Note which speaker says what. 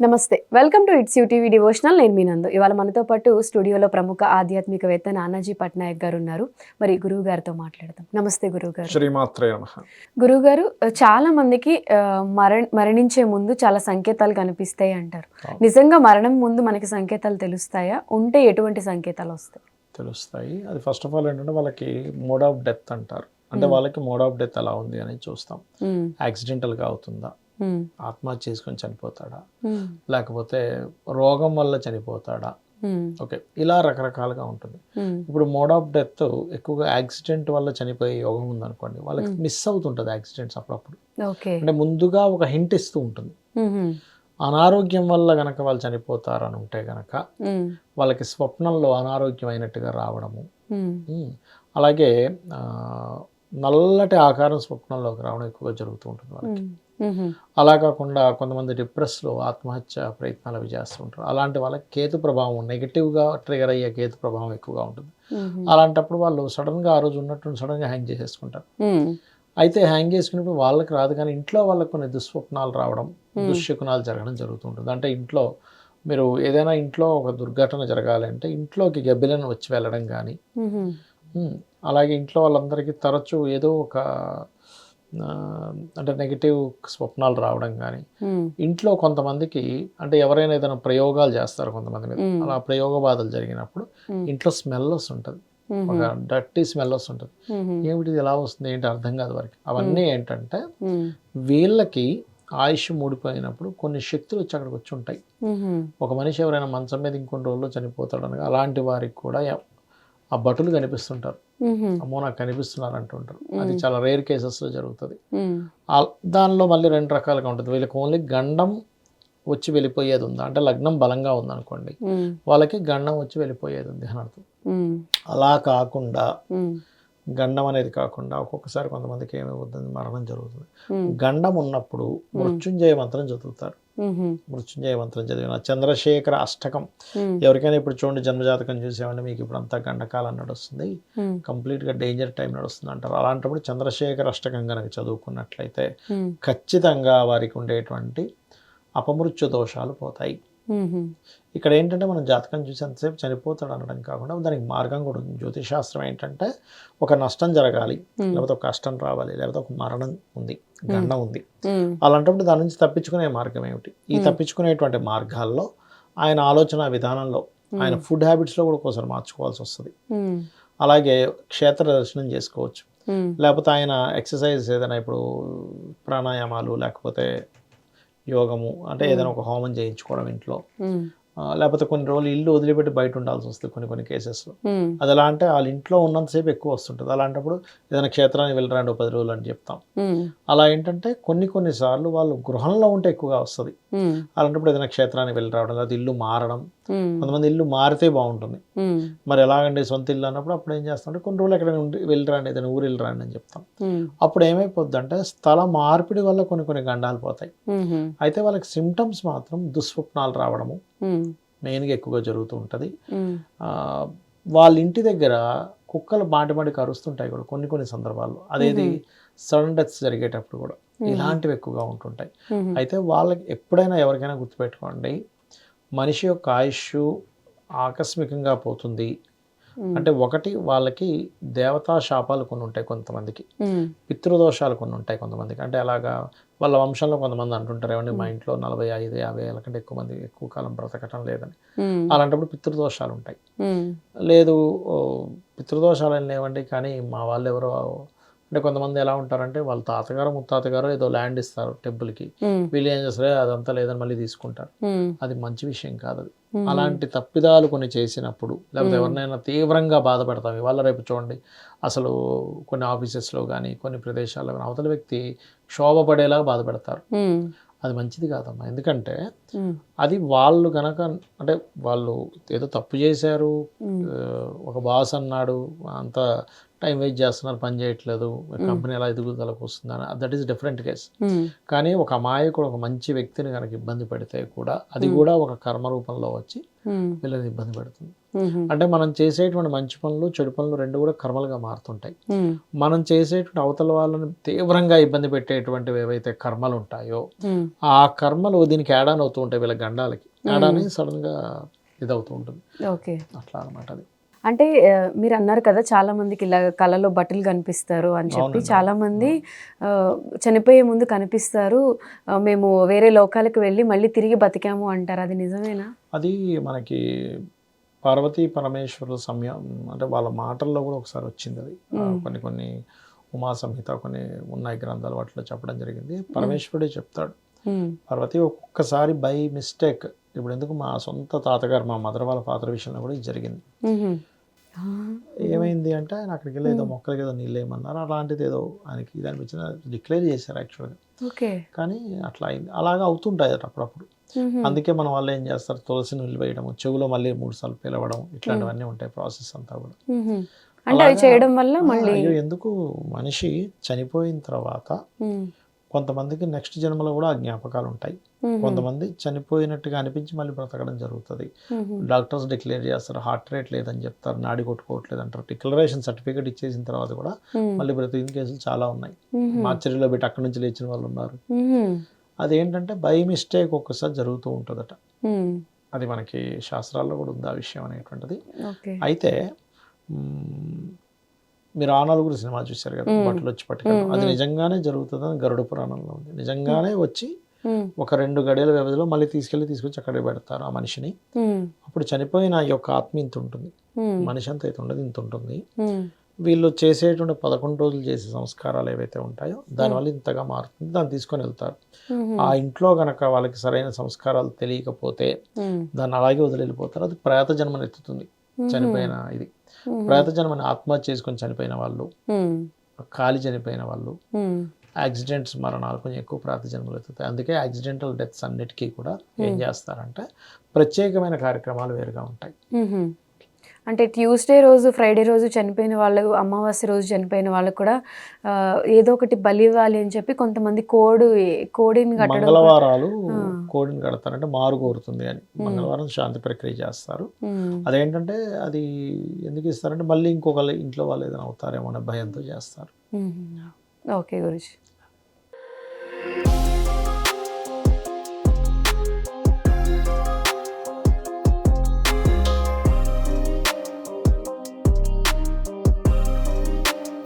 Speaker 1: నమస్తే welcome to its UTV devotional. నేను మీ నందు. ఇవాళ మనతో పాటు స్టూడియోలో ప్రముఖ ఆధ్యాత్మికవేత్త నానాజీ పట్నాయక్ గారు ఉన్నారు మరి గురువు గారితో మాట్లాడదాం. నమస్తే గురువు గారు గురువు గారు చాలా మందికి మరణ మరణించే ముందు చాలా సంకేతాలు కనిపిస్తాయి అంటారు. నిజంగా మరణం ముందు మనకి సంకేతాలు తెలుస్తాయా? ఉంటే ఎటువంటి సంకేతాలు వస్తాయి?
Speaker 2: తెలుస్తాయి. అది ఫస్ట్ ఆఫ్ ఆల్ ఏంటంటే వాళ్ళకి మోడ్ ఆఫ్ డెత్ అంటారు. అంటే వాళ్ళకి మోడ్ ఆఫ్ డెత్ ఎలా ఉంది అని చూస్తాం. యాక్సిడెంటల్గా అవుతుందా? ఆత్మహత్య చేసుకొని చనిపోతాడా? లేకపోతే రోగం వల్ల చనిపోతాడా? ఓకే. ఇలా రకరకాలుగా ఉంటుంది. ఇప్పుడు మోడ్ ఆఫ్ డెత్ ఎక్కువగా యాక్సిడెంట్ వల్ల చనిపోయే యోగం ఉందనుకోండి వాళ్ళకి మిస్ అవుతుంటుంది యాక్సిడెంట్స్ అప్పుడప్పుడు. అంటే ముందుగా ఒక హింట్ ఇస్తూ ఉంటుంది. అనారోగ్యం వల్ల గనక వాళ్ళు చనిపోతారని ఉంటే గనక వాళ్ళకి స్వప్నంలో అనారోగ్యం అయినట్టుగా రావడము. అలాగే నల్లటి ఆకారం స్వప్నంలోకి రావడం ఎక్కువగా జరుగుతూ ఉంటుంది వాళ్ళకి. అలా కాకుండా కొంతమంది డిప్రెస్లో ఆత్మహత్య ప్రయత్నాలు అవి చేస్తూ ఉంటారు. అలాంటి వాళ్ళకి కేతు ప్రభావం నెగిటివ్గా ట్రిగర్ అయ్యే కేతు ప్రభావం ఎక్కువగా ఉంటుంది. అలాంటప్పుడు వాళ్ళు సడన్గా ఆ రోజు ఉన్నట్టు సడన్గా హ్యాంగ్ చేసేసుకుంటారు. అయితే హ్యాంగ్ చేసుకున్నప్పుడు వాళ్ళకి రాదు కానీ ఇంట్లో వాళ్ళకి కొన్ని దుస్వప్నాలు రావడం దుశ్శకునాలు జరగడం జరుగుతుంటుంది. అంటే ఇంట్లో మీరు ఏదైనా ఇంట్లో ఒక దుర్ఘటన జరగాలంటే ఇంట్లోకి గబ్బిలను వచ్చి వెళ్ళడం కానీ అలాగే ఇంట్లో వాళ్ళందరికీ తరచూ ఏదో ఒక అంటే నెగిటివ్ స్వప్నాలు రావడం కానీ ఇంట్లో కొంతమందికి అంటే ఎవరైనా ఏదైనా ప్రయోగాలు చేస్తారు కొంతమంది మీద. అలా ప్రయోగ బాధలు జరిగినప్పుడు. ఇంట్లో స్మెల్ వస్తుంటుంది ఒక డర్టీ స్మెల్ వస్తుంటుంది ఏమిటి ఎలా వస్తుంది ఏంటి అర్థం కాదు వారికి. అవన్నీ ఏంటంటే వీళ్ళకి ఆయుష్ మూడిపోయినప్పుడు కొన్ని శక్తులు వచ్చి అక్కడికి వచ్చి ఉంటాయి. ఒక మనిషి ఎవరైనా మంచం మీద ఇంకొన్ని రోజుల్లో చనిపోతాడు అనగా అలాంటి వారికి కూడా ఆ భటులు కనిపిస్తుంటారు. అమ్మో నాకు కనిపిస్తున్నారు అంటుంటారు అది చాలా రేర్ కేసెస్లో జరుగుతుంది. దానిలో మళ్ళీ రెండు రకాలుగా ఉంటుంది. వీళ్ళకి ఓన్లీ గండం వచ్చి వెళ్ళిపోయేది ఉందా? అంటే లగ్నం బలంగా ఉందనుకోండి వాళ్ళకి గండం వచ్చి వెళ్ళిపోయేది ఉంది అని అర్థం. అలా కాకుండా గండం అనేది కాకుండా ఒక్కొక్కసారి కొంతమందికి ఏమవుతుంది మరణం జరుగుతుంది. గండం ఉన్నప్పుడు మృత్యుంజయ మంత్రం చదువుతారు. మృత్యుంజయ మంత్రం చదివిన చంద్రశేఖర అష్టకం. ఎవరికైనా ఇప్పుడు చూడండి జన్మజాతకం చూసామంటే మీకు ఇప్పుడు అంతా గండకాలం నడుస్తుంది.
Speaker 1: ఉమ్,
Speaker 2: కంప్లీట్గా డేంజర్ టైం నడుస్తుంది అంటారు. అలాంటప్పుడు చంద్రశేఖర అష్టకం కనుక చదువుకున్నట్లయితే ఖచ్చితంగా వారికి ఉండేటువంటి అపమృత్యు దోషాలు పోతాయి. ఇక్కడ ఏంటంటే మనం జాతకం చూసి ఎంతసేపు చనిపోతాడు అనడం కాకుండా దానికి మార్గం కూడా ఉంది. జ్యోతిష్ శాస్త్రం ఏంటంటే ఒక నష్టం జరగాలి లేకపోతే ఒక కష్టం రావాలి లేకపోతే ఒక మరణం ఉంది గండం ఉంది. అలాంటప్పుడు దాని నుంచి తప్పించుకునే మార్గం ఏమిటి? ఈ తప్పించుకునేటువంటి మార్గాల్లో ఆయన ఆలోచన విధానంలో ఆయన ఫుడ్ హ్యాబిట్స్లో కూడా ఒకసారి మార్చుకోవాల్సి వస్తుంది. అలాగే క్షేత్ర దర్శనం చేసుకోవచ్చు. లేకపోతే ఆయన ఎక్సర్సైజ్ ఏదైనా ఇప్పుడు ప్రాణాయామాలు లేకపోతే యోగము అంటే ఏదైనా ఒక హోమం చేయించుకోవడం ఇంట్లో. లేకపోతే కొన్ని రోజులు ఇల్లు వదిలిపెట్టి బయట ఉండాల్సి వస్తుంది కొన్ని కొన్ని కేసెస్లో అది ఎలా అంటే వాళ్ళ ఇంట్లో ఉన్నంతసేపు ఎక్కువ వస్తుంటుంది. అలాంటప్పుడు ఏదైనా క్షేత్రానికి వెళ్ళరండి పది రోజులు అని చెప్తాం. అలా ఏంటంటే కొన్ని కొన్ని సార్లు వాళ్ళు గృహంలో ఉంటే ఎక్కువగా వస్తుంది. అలాంటప్పుడు ఏదైనా క్షేత్రానికి వెళ్ళి రావడం లేదా ఇల్లు మారడం కొంతమంది ఇల్లు మారితే బాగుంటుంది.
Speaker 1: ఉమ్,
Speaker 2: మరి ఎలాగండి సొంత ఇల్లు అన్నప్పుడు అప్పుడు ఏం చేస్తామంటే కొన్ని రోజులు ఎక్కడైనా ఉండి వెళ్ళిరండి ఏదైనా ఊరు వెళ్ళిరండి అని చెప్తాం.
Speaker 1: ఉమ్,
Speaker 2: అప్పుడు ఏమైపోద్ది అంటే స్థల మార్పిడి వల్ల కొన్ని కొన్ని గండాలు పోతాయి. అయితే వాళ్ళకి సిమ్టమ్స్ మాత్రం దుస్వప్నాలు రావడము మెయిన్గా ఎక్కువగా జరుగుతూ ఉంటుంది. వాళ్ళ ఇంటి దగ్గర కుక్కలు మాటి మాటికి అరుస్తుంటాయి కూడా కొన్ని కొన్ని సందర్భాల్లో. అదేది సడన్ డెత్స్ జరిగేటప్పుడు కూడా ఇలాంటివి ఎక్కువగా ఉంటుంటాయి. అయితే వాళ్ళకి ఎప్పుడైనా ఎవరికైనా గుర్తుపెట్టుకోండి మనిషి యొక్క ఆయుష్ ఆకస్మికంగా పోతుంది. అంటే ఒకటి వాళ్ళకి దేవతా శాపాలు కొన్ని ఉంటాయి కొంతమందికి. పితృదోషాలు కొన్ని ఉంటాయి కొంతమందికి. అంటే అలాగా వాళ్ళ వంశంలో కొంతమంది అంటుంటారు ఏమండి మా ఇంట్లో నలభై ఐదు యాభై ఏళ్ళ కంటే ఎక్కువ మంది ఎక్కువ కాలం బ్రతకటం లేదని. అలాంటప్పుడు పితృదోషాలు ఉంటాయి. లేదు పితృదోషాలు ఏం లేవండి కానీ మా వాళ్ళు ఎవరో అంటే కొంతమంది ఎలా ఉంటారంటే వాళ్ళ తాతగారు ముత్తాతగారు ఏదో ల్యాండ్ ఇస్తారు టెంపుల్కి వీళ్ళు ఏం చేస్తారు "ఏ, అదంతా లేదని మళ్ళీ తీసుకుంటారు. అది మంచి విషయం కాదు అది. అలాంటి తప్పిదాలు కొన్ని చేసినప్పుడు లేకపోతే ఎవరినైనా తీవ్రంగా బాధపడతాం. ఇవాళ రేపు చూడండి అసలు కొన్ని ఆఫీసెస్లో కానీ కొన్ని ప్రదేశాల్లో కానీ అవతల వ్యక్తి క్షోభపడేలాగా బాధపెడతారు. అది మంచిది కాదమ్మా. ఎందుకంటే అది వాళ్ళు గనక అంటే వాళ్ళు ఏదో తప్పు చేశారు ఒక బాస్ అన్నాడు అంత టైం వేస్ట్ చేస్తున్నారు పని చేయట్లేదు కంపెనీ ఎలా ఎదుగుదలకు వస్తుందని. దట్ ఈస్ డిఫరెంట్ కేస్ కానీ ఒక అమాయకుడు ఒక మంచి వ్యక్తిని కనుక ఇబ్బంది పెడితే కూడా అది కూడా ఒక కర్మ రూపంలో వచ్చి
Speaker 1: ఉమ్,
Speaker 2: వీళ్ళని ఇబ్బంది పెడుతుంది.
Speaker 1: ఉమ్,
Speaker 2: అంటే మనం చేసేటువంటి మంచి పనులు చెడు పనులు రెండు కూడా కర్మలుగా మారుతుంటాయి. మనం చేసేటువంటి అవతల వాళ్ళని తీవ్రంగా ఇబ్బంది పెట్టేటువంటివి ఏవైతే కర్మలు ఉంటాయో ఆ కర్మలు దీనికి యాడ్ ఆన్ అవుతూ ఉంటాయి వీళ్ళ గండాలకి. యాడ్ అని సడన్గా ఇది అవుతూ ఉంటుంది. అట్లా అనమాట అది.
Speaker 1: అంటే మీరు అన్నారు కదా చాలా మందికి ఇలా కళలో బట్టలు కనిపిస్తారు అని చెప్పి. చాలా మంది చనిపోయే ముందు కనిపిస్తారు. మేము వేరే లోకాలకు వెళ్ళి మళ్ళీ తిరిగి బతికాము అంటారు. అది నిజమేనా?
Speaker 2: అది మనకి పార్వతీ పరమేశ్వరుల సమయం అంటే వాళ్ళ మాటల్లో కూడా ఒకసారి వచ్చింది అది. కొన్ని కొన్ని ఉమా సంహిత కొన్ని ఉన్నాయి గ్రంథాలు వాటిలో చెప్పడం జరిగింది. పరమేశ్వరుడే చెప్తాడు. పార్వతి ఒక్కొక్కసారి బై మిస్టేక్ ఇప్పుడు ఎందుకు మా సొంత తాతగారు మా మదర్ వాళ్ళ ఫాదర్ విషయంలో కూడా ఇది జరిగింది. ఏమైంది అంటే ఆయన అక్కడికి వెళ్ళి ఏదో మొక్కలకి ఏదో నీళ్ళు ఏమన్నారు అలాంటిది ఏదో ఆయనకి ఇది అనిపించిన డిక్లేర్ చేశారు యాక్చువల్గా.
Speaker 1: ఓకే.
Speaker 2: కానీ అట్లా అయింది. అలాగా అవుతుంటాయి అప్పుడప్పుడు. అందుకే మన వాళ్ళు ఏం చేస్తారు? తులసి నీళ్ళు వేయడం చెవులో మళ్ళీ మూడు సార్లు పిలవడం ఇట్లాంటివన్నీ ఉంటాయి ప్రాసెస్ అంతా కూడా.
Speaker 1: అంటే అవి చేయడం వల్ల మళ్ళీ
Speaker 2: ఎందుకు? మనిషి చనిపోయిన తర్వాత కొంతమందికి నెక్స్ట్ జన్మలో కూడా ఆ జ్ఞాపకాలు ఉంటాయి. కొంతమంది చనిపోయినట్టుగా అనిపించి మళ్ళీ బ్రతకడం జరుగుతుంది. డాక్టర్స్ డిక్లేర్ చేస్తారు హార్ట్ రేట్ లేదని చెప్తారు నాడి కొట్టుకోవట్లేదు అంటారు. డిక్లరేషన్ సర్టిఫికేట్ ఇచ్చేసిన తర్వాత కూడా మళ్ళీ బ్రతికిన కేసులు చాలా ఉన్నాయి.
Speaker 1: ఉహుం.
Speaker 2: మార్చరీలో పెట్టి అక్కడి నుంచి లేచిన వాళ్ళు ఉన్నారు. అదేంటంటే బై మిస్టేక్ ఒక్కసారి జరుగుతూ ఉంటుందట. అది మనకి శాస్త్రాల్లో కూడా ఉంది ఆ విషయం అనేటువంటిది. అయితే మీరు ఆ నలుగురు సినిమా చూశారు కదా. బట్టలు వచ్చి పట్టుకెళ్ళడం.
Speaker 1: మ్మ్,
Speaker 2: అది. నిజంగానే జరుగుతుందని గరుడ పురాణంలో ఉంది. నిజంగానే వచ్చి ఒక రెండు గడియల వ్యవధిలో మళ్ళీ తీసుకెళ్ళి తీసుకొచ్చి అక్కడే పెడతారు ఆ మనిషిని. అప్పుడు చనిపోయిన ఆ యొక్క ఆత్మ ఇంత ఉంటుంది. మనిషి అంత అయితే ఉండదు ఇంత ఉంటుంది. వీళ్ళు చేసేటువంటి పదకొండు రోజులు చేసే సంస్కారాలు ఏవైతే ఉంటాయో దానివల్ల ఇంతగా మారుతుంది. దాన్ని తీసుకొని వెళ్తారు. ఆ ఇంట్లో గనక వాళ్ళకి సరైన సంస్కారాలు తెలియకపోతే దాన్ని అలాగే వదిలి వెళ్ళిపోతారు అది ప్రేత జన్మను ఎత్తుతుంది చనిపోయిన ఇది. ప్రేత జన్మని ఆత్మహత్య చేసుకొని చనిపోయిన వాళ్ళు కాలి చనిపోయిన వాళ్ళు యాక్సిడెంట్స్ మరణాలు కొంచెం ఎక్కువ ప్రాత జన్మలు ఎత్తుతాయి అందుకే యాక్సిడెంటల్ డెత్స్ అన్నిటికీ కూడా ఏం చేస్తారంటే ప్రత్యేకమైన కార్యక్రమాలు వేరుగా ఉంటాయి.
Speaker 1: అంటే ట్యూస్డే రోజు ఫ్రైడే రోజు చనిపోయిన వాళ్ళు అమావాస్య రోజు చనిపోయిన వాళ్ళకు కూడా ఏదో ఒకటి బలి ఇవ్వాలి అని చెప్పి కొంతమంది కోడు కోడిని కట్టడం
Speaker 2: మంగళవారాలు. కోడిని కడతారంటే మారు కోరుతుంది అని. మంగళవారం శాంతి ప్రక్రియ చేస్తారు. అదేంటంటే అది ఎందుకు ఇస్తారంటే మళ్ళీ ఇంకొకళ్ళు ఇంట్లో వాళ్ళు ఏదైనా అవుతారేమో అనే భయంతో చేస్తారు.
Speaker 1: ఓకే గురుజీ.